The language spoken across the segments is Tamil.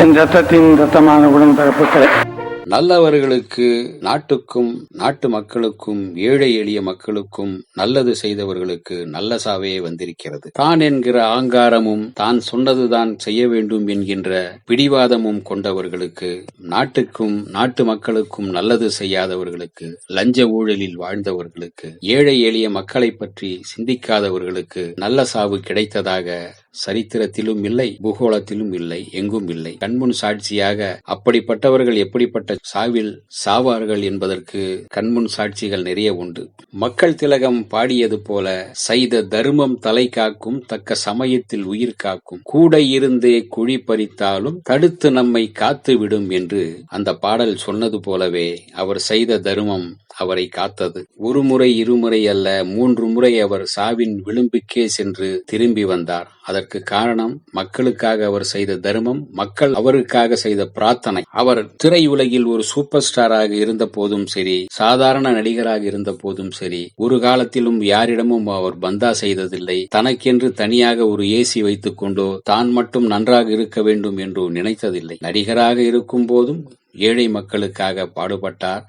என் ரத்தத்தின் ரத்தமான உடன்பிறப்புகளே நல்லவர்களுக்கு நாட்டுக்கும் நாட்டு மக்களுக்கும் ஏழை எளிய மக்களுக்கும் நல்லது செய்தவர்களுக்கு நல்ல சாவே வந்திருக்கிறது. தான் என்கிற ஆங்காரமும் தான் சொன்னதுதான் செய்ய வேண்டும் என்கின்ற பிடிவாதமும் கொண்டவர்களுக்கு நாட்டுக்கும் நாட்டு மக்களுக்கும் நல்லது செய்யாதவர்களுக்கு லஞ்ச ஊழலில் வாழ்ந்தவர்களுக்கு ஏழை எளிய மக்களை பற்றி சிந்திக்காதவர்களுக்கு நல்ல சாவு கிடைத்ததாக சரித்திரத்திலும் இல்லை பூகோளத்திலும் இல்லை எங்கும் இல்லை. கண்முன் சாட்சியாக அப்படிப்பட்டவர்கள் எப்படிப்பட்ட சாவில் சாவார்கள் என்பதற்கு கண்முன் சாட்சிகள் நிறைய உண்டு. மக்கள் திலகம் பாடியது போல செய்த தர்மம் தலை காக்கும் தக்க சமயத்தில் உயிர் காக்கும். கூட இருந்தே குழி பறித்தாலும் தடுத்து நம்மை காத்து விடும் என்று அந்த பாடல் சொன்னது போலவே அவர் செய்த தர்மம் அவரை காத்தது. ஒரு முறை இருமுறை அல்ல மூன்று முறை அவர் சாவின் விளிம்புக்கே சென்று திரும்பி வந்தார். அதற்கு காரணம் மக்களுக்காக அவர் செய்த தர்மம் மக்கள் அவருக்காக செய்த பிரார்த்தனை. அவர் திரையுலகில் ஒரு சூப்பர் ஸ்டாராக இருந்த போதும் சரி சாதாரண நடிகராக இருந்த போதும் சரி ஒரு காலத்திலும் யாரிடமும் அவர் பந்தா செய்ததில்லை. தனக்கென்று தனியாக ஒரு ஏசி வைத்துக் கொண்டோ தான் மட்டும் நன்றாக இருக்க வேண்டும் என்று நினைத்ததில்லை. நடிகராக இருக்கும் போதும் ஏழை மக்களுக்காக பாடுபட்டார்.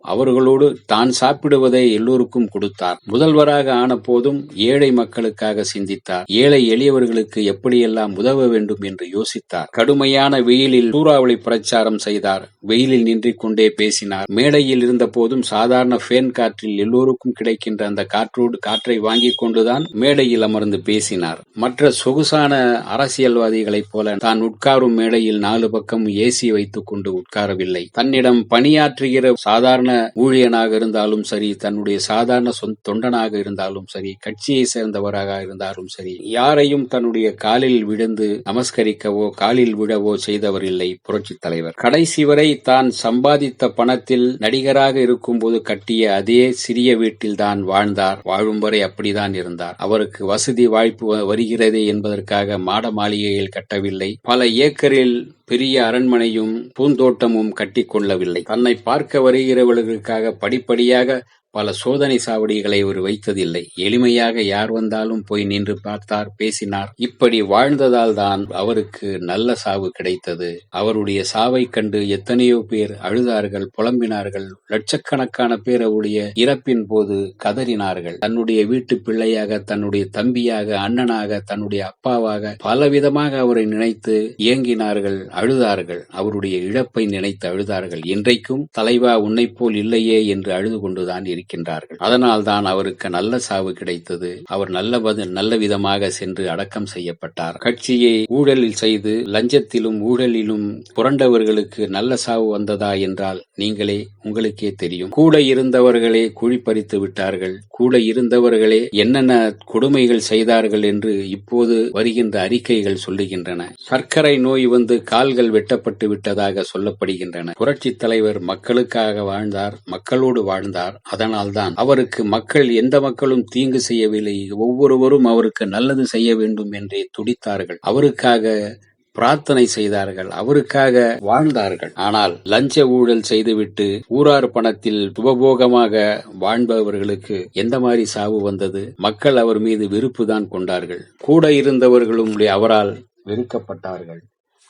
அவர்களோடு தான் சாப்பிடுவதை எல்லோருக்கும் கொடுத்தார். முதல்வராக ஆன போதும் ஏழை மக்களுக்காக சிந்தித்தார். ஏழை எளியவர்களுக்கு எப்படியெல்லாம் உதவ வேண்டும் என்று யோசித்தார். கடுமையான வெயிலில் சூறாவளி பிரச்சாரம் செய்தார். வெயிலில் நின்று கொண்டே பேசினார். மேடையில் இருந்த போதும் சாதாரண ஃபேன் காற்றில் எல்லோருக்கும் கிடைக்கின்ற அந்த காற்றோடு காற்றை வாங்கிக் கொண்டுதான் மேடையில் அமர்ந்து பேசினார். மற்ற சொகுசான அரசியல்வாதிகளைப் போல தான் உட்காரும் மேடையில் நாலு பக்கம் ஏசி வைத்துக் கொண்டு உட்காரவில்லை. தன்னிடம் பணியாற்றுகிற சாதாரண ஊழியனாக இருந்தாலும் சரி தன்னுடைய சாதாரண சொந்த தொண்டனாக இருந்தாலும் சரி கட்சியை சேர்ந்தவராக இருந்தாலும் சரி யாரையும் தன்னுடைய காலில் விழுந்து நமஸ்கரிக்கவோ காலில் விழவோ செய்தவர் இல்லை புரட்சி தலைவர். கடைசி வரை தான் சம்பாதித்த பணத்தில் நடிகராக இருக்கும்போது கட்டிய அதே சிறிய வீட்டில் தான் வாழ்ந்தார். வாழும் வரை அப்படிதான் இருந்தார். அவருக்கு வசதி வாய்ப்பு வருகிறது என்பதற்காக மாட மாளிகையில் கட்டவில்லை. பல ஏக்கரில் பெரிய அரண்மனையும் பூந்தோட்டமும் கட்டிக்கொள்ளவில்லை தன்னை பார்க்க வருகிறவர்களுக்காக படிப்படியாக பல சோதனை சாவடிகளை அவர் வைத்ததில்லை. எளிமையாக யார் வந்தாலும் போய் நின்று பார்த்தார் பேசினார். இப்படி வாழ்ந்ததால் தான் அவருக்கு நல்ல சாவு கிடைத்தது. அவருடைய சாவை கண்டு எத்தனையோ பேர் அழுதார்கள் புலம்பினார்கள். லட்சக்கணக்கான பேர் அவருடைய இறப்பின் போது கதறினார்கள். தன்னுடைய வீட்டு பிள்ளையாக தன்னுடைய தம்பியாக அண்ணனாக தன்னுடைய அப்பாவாக பலவிதமாக அவரை நினைத்து ஏங்கினார்கள் அழுதார்கள். அவருடைய இழப்பை நினைத்து அழுதார்கள். இன்றைக்கும் தலைவா உன்னைப் போல் இல்லையே என்று அழுது கொண்டுதான் இருக்கின்றார்கள் அதனால் தான் அவருக்கு நல்ல சாவு கிடைத்தது. அவர் நல்ல நல்ல விதமாக சென்று அடக்கம் செய்யப்பட்டார். கட்சியை ஊழலில் செய்து லஞ்சத்திலும் ஊழலிலும் புரண்டவர்களுக்கு நல்ல சாவு வந்ததா என்றால் நீங்களே உங்களுக்கே தெரியும். கூட இருந்தவர்களே குழிப்பறித்து விட்டார்கள். கூட இருந்தவர்களே என்னென்ன கொடுமைகள் செய்தார்கள் என்று இப்போது வருகின்ற அறிக்கைகள் சொல்லுகின்றன. சர்க்கரை நோய் வந்து கால்கள் வெட்டப்பட்டு விட்டதாக சொல்லப்படுகின்றன. புரட்சி தலைவர் மக்களுக்காக வாழ்ந்தார் மக்களோடு வாழ்ந்தார். அதனால்தான் அவருக்கு மக்கள் எந்த மக்களும் தீங்கு செய்யவில்லை. ஒவ்வொருவரும் அவருக்கு நல்லது செய்ய வேண்டும் என்றே துடித்தார்கள். அவருக்காக பிரார்த்தனை செய்தார்கள். அவருக்காக வாழ்ந்தார்கள். ஆனால் லஞ்ச ஊழல் செய்துவிட்டு ஊரார் பணத்தில் சுபபோகமாக வாழ்பவர்களுக்கு எந்த மாதிரி சாவு வந்தது? மக்கள் அவர் மீது வெறுப்பு தான் கொண்டார்கள். கூட இருந்தவர்களும் அவரால் வெறுக்கப்பட்டார்கள்.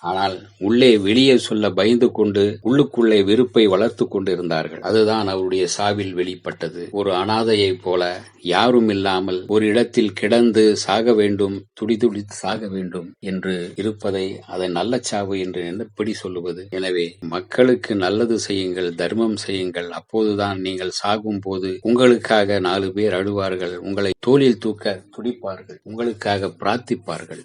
ஆனால் உள்ளே வெளியே சொல்ல பயந்து கொண்டு உள்ளுக்குள்ளே வெறுப்பை வளர்த்து கொண்டிருந்தார்கள். அதுதான் அவருடைய சாவில் வெளிப்பட்டது. ஒரு அனாதையைப் போல யாரும் இல்லாமல் ஒரு இடத்தில் கிடந்து சாக வேண்டும் துடிதுடித்து சாக வேண்டும் என்று இருப்பதை அதை நல்ல சாவு என்று எப்படி சொல்லுவது? எனவே மக்களுக்கு நல்லது செய்யுங்கள் தர்மம் செய்யுங்கள். அப்போதுதான் நீங்கள் சாகும் போது உங்களுக்காக நாலு பேர் அழுவார்கள். உங்களை தோளில் தூக்க துடிப்பார்கள். உங்களுக்காக பிரார்த்திப்பார்கள்.